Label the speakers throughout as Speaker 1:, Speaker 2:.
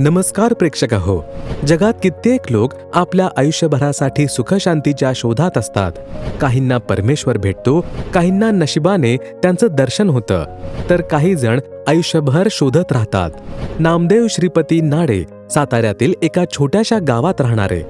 Speaker 1: नमस्कार प्रेक्षक हो जगात कित्येक लोक आपल्या आयुष्यभरासाठी सुखशांतीच्या शोधात असतात. काहींना परमेश्वर भेटतो काहींना नशिबाने त्यांचं दर्शन होतं. तर काही जण आयुष्यभर शोधत राहतात. नामदेव श्रीपती नाडे साताऱ्यातील एका छोट्याशा गावात राहणारे.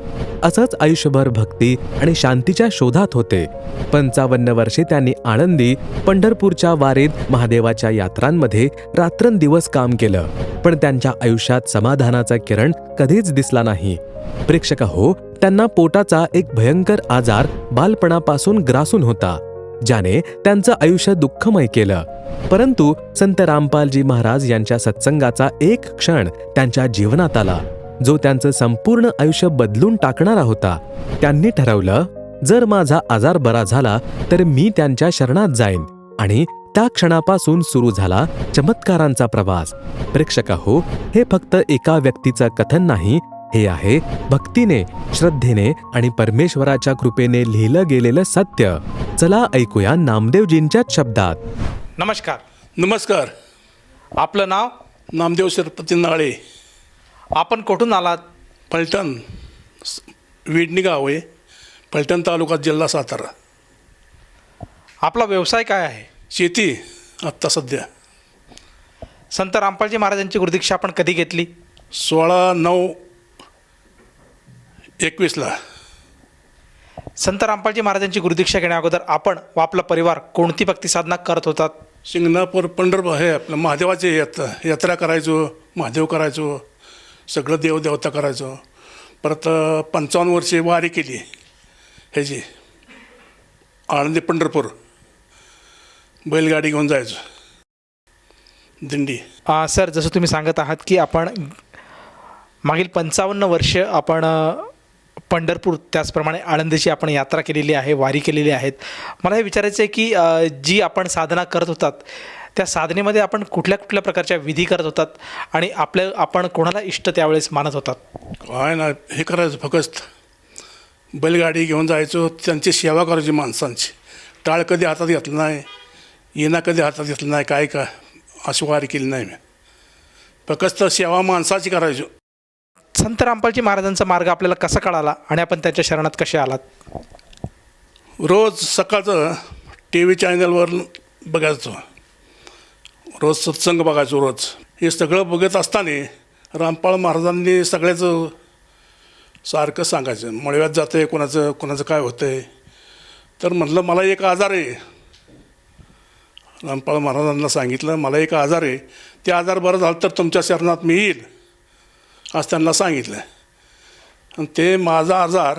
Speaker 1: असंच आयुष्यभर भक्ती आणि शांतीच्या शोधात होते. पंचावन्न वर्षे त्यांनी आळंदी पंढरपूरच्या वारीत महादेवाच्या यात्रांमध्ये रात्रंदिवस काम केलं. पण त्यांच्या आयुष्यात समाधानाचा किरण कधीच दिसला नाही. प्रेक्षक हो त्यांना पोटाचा एक भयंकर आजार बालपणापासून ग्रासून होता. ज्याने त्यांचं आयुष्य दुःखमय केलं. परंतु संत रामपालजी महाराज यांच्या सत्संगाचा एक क्षण त्यांच्या जीवनात आला. जो त्यांचं संपूर्ण आयुष्य बदलून टाकणारा होता. त्यांनी ठरवलं जर माझा आजार बरा झाला तर मी त्यांच्या शरणात जाईन आणि त्या क्षणापासून सुरू झाला चमत्कारांचा प्रवास. प्रेक्षक हो हे फक्त एका व्यक्तीचं कथन नाही हे आहे भक्तीने श्रद्धेने आणि परमेश्वराच्या कृपेने लिहिलं गेलेलं सत्य. चला ऐकूया नामदेवजींच्याच शब्दात.
Speaker 2: नमस्कार.
Speaker 3: नमस्कार.
Speaker 2: आपलं नाव?
Speaker 3: नामदेव शरपती नाळे.
Speaker 2: आपण कुठून आलात?
Speaker 3: फलटण स- विडणी गाव आहे. फलटण तालुका जिल्हा सातारा.
Speaker 2: आपला व्यवसाय काय आहे?
Speaker 3: शेती आत्ता सध्या.
Speaker 2: संत रामपालजी महाराजांची गुरुदीक्षा आपण कधी घेतली?
Speaker 3: सोळा नऊ एकवीसला
Speaker 2: संत रामपालजी महाराजांची गुरुदीक्षा घेण्या अगोदर आपण व आपला परिवार कोणती भक्ती साधना करत होतात?
Speaker 3: शिंगणापूर पंढरपूर हे आपलं महादेवाचे यात्रा यात्रा करायचो महादेव करायचो सगळं देवदेवता करायचो. परत पंचावन्न वर्षे वारी केली. ह्याची. आळंदी पंढरपूर. बैलगाडी घेऊन जायचो. दिंडी.
Speaker 2: सर जसं तुम्ही सांगत आहात की आपण मागील पंचावन्न वर्ष आपण पंढरपूर त्याचप्रमाणे आळंदीची आपण यात्रा केलेली आहे वारी केलेली आहेत. मला हे विचारायचं आहे की जी आपण साधना करत होतात त्या साधनेमध्ये आपण कुठल्या कुठल्या प्रकारच्या विधी करत होतात आणि आपल्या आपण कोणाला इष्ट त्यावेळेस मानत होतात?
Speaker 3: काय ना हे करायचं फक्त. बैलगाडी घेऊन जायचो त्यांची सेवा करायची माणसांची. टाळ कधी हातात घेतलं नाही येणं कधी हातात घेतलं नाही काय का अशी वारी केली नाही मी. फक्त सेवा माणसाची करायचो.
Speaker 2: संत रामपालजी महाराजांचा मार्ग आपल्याला कसा कळाला आणि आपण त्यांच्या शरणात कसे आलात?
Speaker 3: रोज सकाळचं टी व्ही चॅनलवर बघायचो. रोज सत्संग बघायचो रोज. हे सगळं बघत असताना रामपाळ महाराजांनी सगळ्याचं सारखं सांगायचं. मळव्यात जातं आहे कोणाचं कोणाचं काय होतं आहे तर म्हटलं मला एक आजार आहे. रामपाळ महाराजांना सांगितलं मला एक आजार आहे. ते आजार बरं झालं तर तुमच्या शरणात मी येईल. असं त्यांना सांगितलं. आणि ते माझा आजार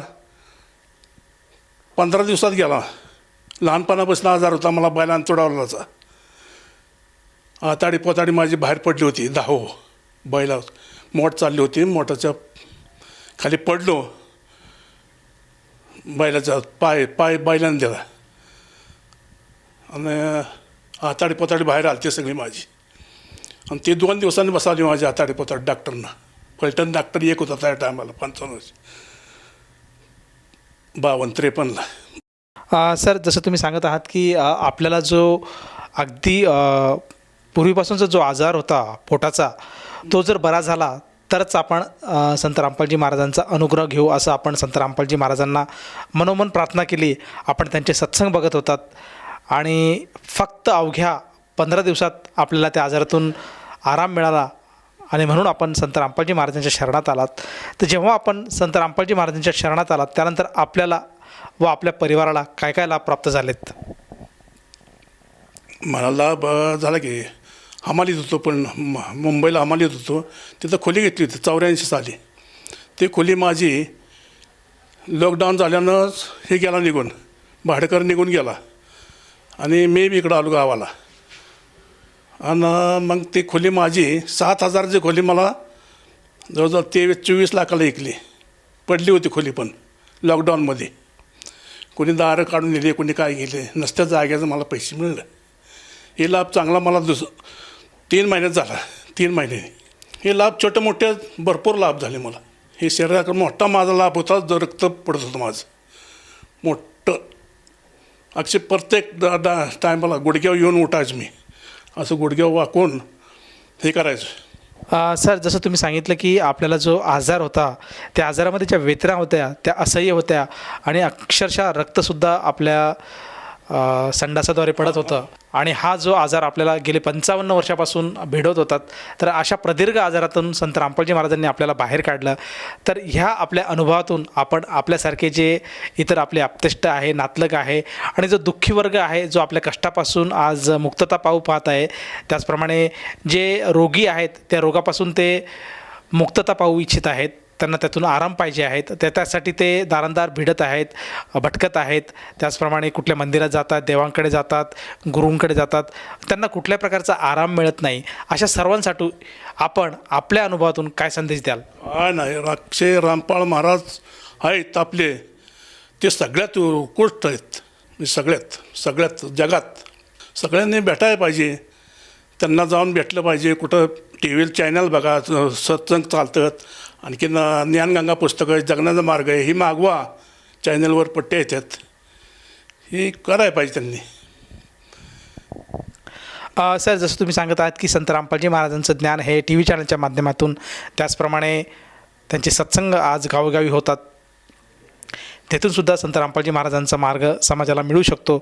Speaker 3: पंधरा दिवसात गेला. लहानपणापासून आजार होता मला बैलांना चढवलाचा आताडी पोताडी माझी बाहेर पडली होती दहाव हो, बैला मोठ चालली होती मोठाच्या खाली पडलो. बैलाचा पाय पाय बैलानं दिला. आणि आताडी पोताडी बाहेर आली ती सगळी माझी. आणि ते दोन दिवसांनी बसावली माझी आताडी पोताडी डॉक्टरना. फलटण डॉक्टर एक होता त्या टायमाला पंचावन्न वर्ष. बावन्न त्रेपन्नला.
Speaker 2: सर जसं तुम्ही सांगत आहात की आपल्याला जो अगदी पूर्वीपासूनचा जो आजार होता पोटाचा तो जर बरा झाला तरच आपण संत रामपालजी महाराजांचा अनुग्रह घेऊ असं आपण संत रामपालजी महाराजांना मनोमन प्रार्थना केली. आपण त्यांचे सत्संग बघत होतात. आणि फक्त अवघ्या पंधरा दिवसात आपल्याला त्या आजारातून आराम मिळाला. आणि म्हणून आपण संत रामपालजी महाराजांच्या शरणात आलात. तर जेव्हा आपण संत रामपालजी महाराजांच्या शरणात आलात त्यानंतर आपल्याला व आपल्या परिवाराला काय काय लाभ प्राप्त झालेत?
Speaker 3: मला लाभ झाला की हमालीत होतो पण म- मुंबईला हमालीत होतो. तिथं खोली घेतली होती चौऱ्याऐंशी साली. ती खोली माझी लॉकडाऊन झाल्यानं हे गेला निघून भाडकर निघून गेला. आणि मी बी इकडं आलो गावाला. आणि मग ती खोली माझी सात हजारची खोली मला जवळजवळ तेवीस चोवीस लाखाला विकली. पडली होती खोली पण लॉकडाऊनमध्ये कोणी दारं काढून दिली कोणी काय गेले नसत्या जाग्याचं मला पैसे मिळलं. हे लाभ चांगला मला दुस तीन महिन्यात झाला तीन महिन्याने हे लाभ छोटे मोठे भरपूर लाभ झाले मला. हे शरीराकडे मोठा माझा लाभ होता जो रक्त पडत होतं माझं. मोठं. अक्षय प्रत्येक डा टायमाला गुडघ्यावर येऊन उठायचं मी. असं गुडघ्यावर वाकून हे करायचं.
Speaker 2: सर जसं तुम्ही सांगितलं की आपल्याला जो आजार होता त्या आजारामध्ये ज्या वेदना होत्या त्या असह्य होत्या आणि अक्षरशः रक्तसुद्धा आपल्या संडासाद्वारे पडत होतं. आणि हा जो आजार आपल्याला गेले पंचावन्न वर्षापासून भेडवत होतात तर अशा प्रदीर्घ आजारातून संत रामपालजी महाराजांनी आपल्याला बाहेर काढलं. तर ह्या आपल्या अनुभवातून आपण आपल्यासारखे जे इतर आपले आप्तेष्ट आहे नातलग आहे आणि जो दुःखी वर्ग आहे जो आपल्या कष्टापासून आज मुक्तता पाहू पाहत आहे त्याचप्रमाणे जे रोगी आहेत त्या रोगापासून ते मुक्तता पाहू इच्छित आहेत. त्यांना त्यातून आराम पाहिजे आहेत त्या त्यासाठी ते दारंदार भिडत आहेत भटकत आहेत. त्याचप्रमाणे कुठल्या मंदिरात जातात देवांकडे जातात गुरूंकडे जातात. त्यांना कुठल्या प्रकारचा आराम मिळत नाही. अशा सर्वांसाठी आपण आपल्या अनुभवातून काय संदेश द्याल?
Speaker 3: काय नाही राक्षे रामपाळ महाराज आहेत आपले. ते सगळ्यात उत्कृष्ट आहेत. म्हणजे सगळ्यात सगळ्यात जगात. सगळ्यांनी भेटायला पाहिजे. त्यांना जाऊन भेटलं पाहिजे. कुठं टी व्ही चॅनल बघा सत्संग चालतात. आणखीन ज्ञानगंगा पुस्तकं आहेत जगण्याचा मार्ग आहे ही मागवा चॅनलवर पट्टे येतात. ही करायला पाहिजे त्यांनी.
Speaker 2: सर जसं तुम्ही सांगत आहात की संत रामपालजी महाराजांचं ज्ञान हे टी व्ही चॅनलच्या माध्यमातून त्याचप्रमाणे त्यांचे सत्संग आज गावोगावी होतात. तेथून सुद्धा संत रामपालजी महाराजांचा मार्ग समाजाला मिळू शकतो.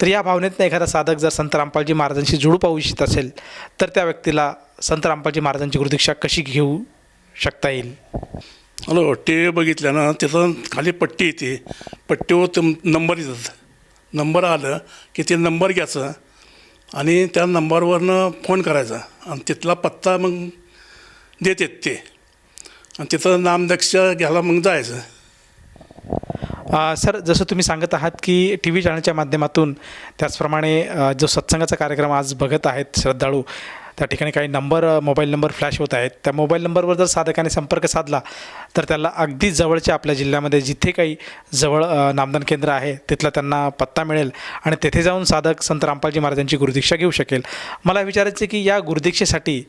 Speaker 2: तर या भावनेतनं एखादा साधक जर संत रामपालजी महाराजांशी जुळू पाहू इच्छित असेल तर त्या व्यक्तीला संत रामपालजी महाराजांची गुरुदीक्षा कशी घेऊ? शकता येईल.
Speaker 3: हॅलो टी व्ही बघितलं ना तिथं खाली पट्टी येते. पट्टीवर ते नंबर येतात. नंबर आलं की ते नंबर घ्यायचं आणि त्या नंबरवरनं फोन करायचा. आणि तिथला पत्ता मग देतात ते. आणि तिथं नामदक्ष घ्यायला मग जायचं.
Speaker 2: अ, सर जसं तुम्ही सांगत आहात की टी व्ही चॅनलच्या माध्यमातून त्याचप्रमाणे जो सत्संगाचा कार्यक्रम आज बघत आहेत श्रद्धाळू त्या ठिकाणी काही नंबर मोबाईल नंबर फ्लॅश होत आहेत. त्या मोबाईल नंबरवर जर साधकाने संपर्क साधला तर त्याला अगदी जवळच्या आपल्या जिल्ह्यामध्ये जिथे काही जवळ नामदान केंद्र आहे तिथला त्यांना पत्ता मिळेल आणि तेथे जाऊन साधक संत रामपालजी महाराजांची गुरुदीक्षा घेऊ शकेल. मला विचारायचं आहे की या गुरुदीक्षेसाठी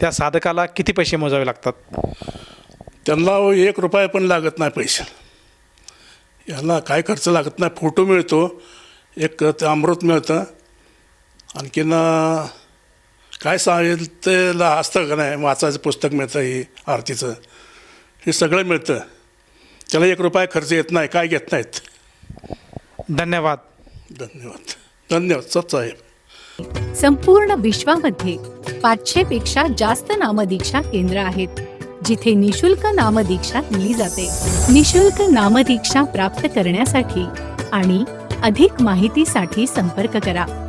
Speaker 2: त्या साधकाला किती पैसे मोजावे लागतात?
Speaker 3: त्यांना हो एक रुपया पण लागत नाही पैसे. याला काय खर्च लागत नाही. फोटो मिळतो एक ते अमृत मिळतं आणखीन काय सांगेल ते ला- असतं का नाही? वाचायचं पुस्तक मिळतं हे आरतीचं. हे सगळं मिळतं. त्याला एक रुपया खर्च येत नाही काय घेत नाहीत.
Speaker 2: धन्यवाद.
Speaker 3: धन्यवाद. धन्यवाद सत्साहेब
Speaker 4: संपूर्ण विश्वामध्ये पाचशे पेक्षा जास्त नामदीक्षा केंद्र आहेत जिथे निशुल्क नामदीक्षा दिली जाते. निशुल्क नामदीक्षा प्राप्त करण्यासाठी आणि अधिक माहितीसाठी संपर्क करा.